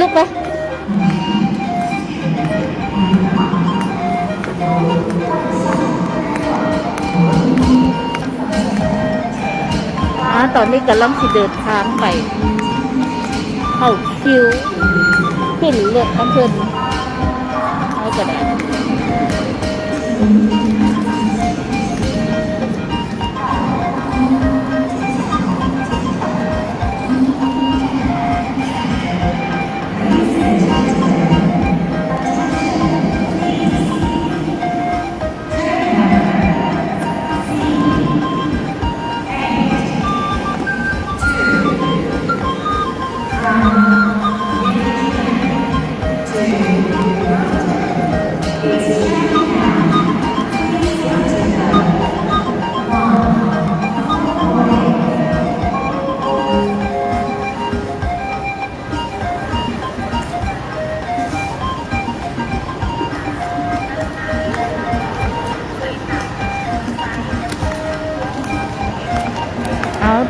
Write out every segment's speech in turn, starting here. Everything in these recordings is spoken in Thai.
ลูกไปตอนนี้กำลังสิเดินทางไป เข้าคิว ขึ้นรถน้ำเพลินเอากระดาษ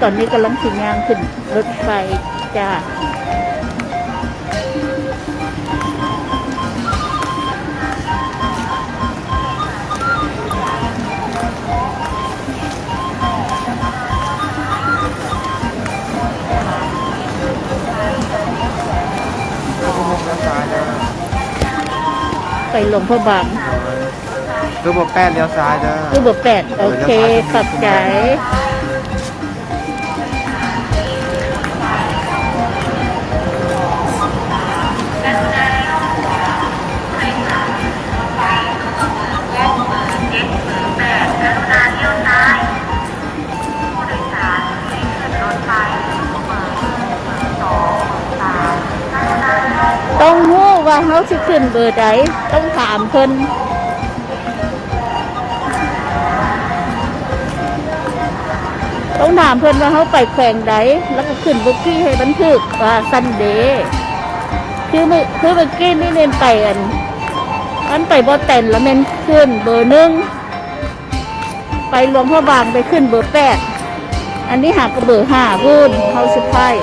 ตอนนี้กำลังถึงยางขึ้นรถไฟจ้าแล้วก็มุกด้านซ้ายนะไปหลวงพ่อบางคือบอกแป้นเลี้ยวซ้ายนะคือเบอร์แปดโอเค ขอบใจ เขาสิขึ้นเบอร์ใดต้องถามเพิ่นต้องถามเพิ่อนว่าเขาไปแขวงใดแล้วก็ขึ้นบุกกี้ให้บันทึกว่าซันเดย์คือเมื่อคือเมื่อกี้นี่เน้นไปอันมันไปบ่แต่นแล้วเน้นขึ้นเบอร์หนึ่งไปหลวงพ่อบางไปขึ้นเบอร์แปดอันนี้หากเบอร์ห้าพูนเขาสุดท้าย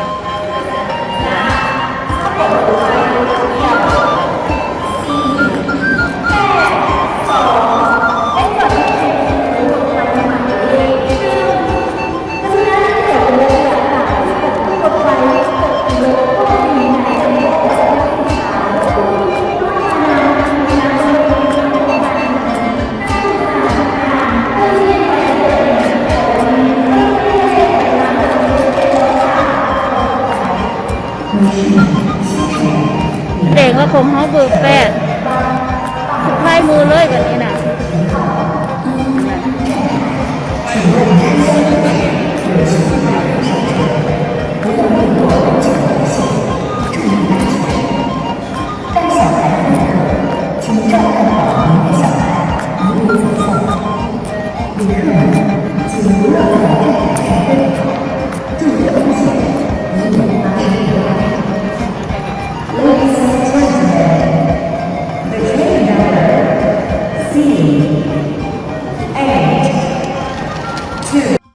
เด็กก็คงเขาเบอร์แปดสุดท้มือเลยแบบนี้นะ